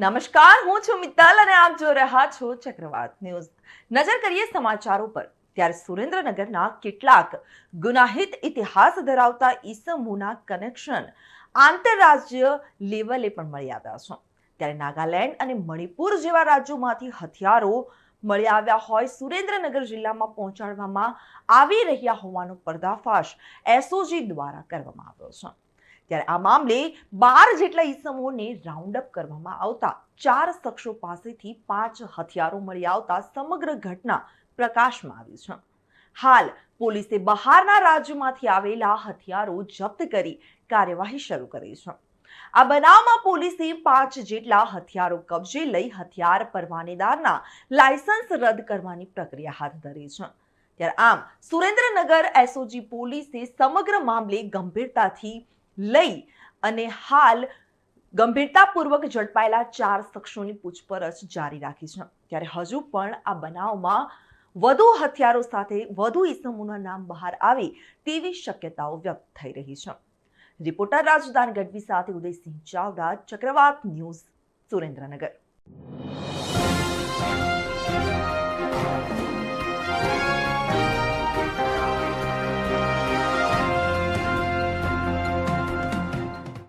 નમસ્કાર, હું છું મિત્તલ અને આપ જોઈ રહ્યા છો ચક્રવાત ન્યૂઝ. નજર કરીએ સમાચારો પર. ત્યારે સુરેન્દ્રનગરના કેટલાક ગુનાહિત ઇતિહાસ ધરાવતા ઈસમોના કનેક્શન આંતરરાજ્ય લેવલે પણ મળી આવ્યા છે. ત્યારે નાગાલેન્ડ અને મણિપુર જેવા રાજ્યોમાંથી હથિયારો મળી આવ્યા હોય સુરેન્દ્રનગર જિલ્લામાં પહોંચાડવામાં આવી રહ્યા હોવાનો પર્દાફાશ એસઓજી દ્વારા કરવામાં આવ્યો છે. ત્યારે આ મામલે બાર જેટલા ઈસમોને રાઉન્ડ અપ કરવામાં આવતા ચાર શખ્સો પાસેથી પાંચ હથિયારો મળી આવતા સમગ્ર ઘટના પ્રકાશમાં આવી છે. હાલ પોલીસે બહારના રાજ્યમાંથી આવેલા હથિયારો જપ્ત કરી કાર્યવાહી શરૂ કરી છે. આ બનાવમાં પોલીસે પાંચ જેટલા હથિયારો કબજે લઈ હથિયાર પરવાનેદારના લાયસન્સ રદ કરવાની પ્રક્રિયા હાથ ધરી છે. ત્યારે આમ સુરેન્દ્રનગર એસઓજી પોલીસે સમગ્ર મામલે ગંભીરતાથી લઈ અને હાલ ગંભીરતાપૂર્વક ઝડપાયેલા ચાર શખ્સોની પૂછપરછ જારી રાખી છે. ત્યારે હજુ પણ આ બનાવમાં વધુ હથિયારો સાથે વધુ ઇસમોના નામ બહાર આવે તેવી શક્યતાઓ વ્યક્ત થઈ રહી છે. રિપોર્ટર રાજદાન ગઢવી સાથે ઉદયસિંહ ચાવડા, ચક્રવાત ન્યૂઝ સુરેન્દ્રનગર.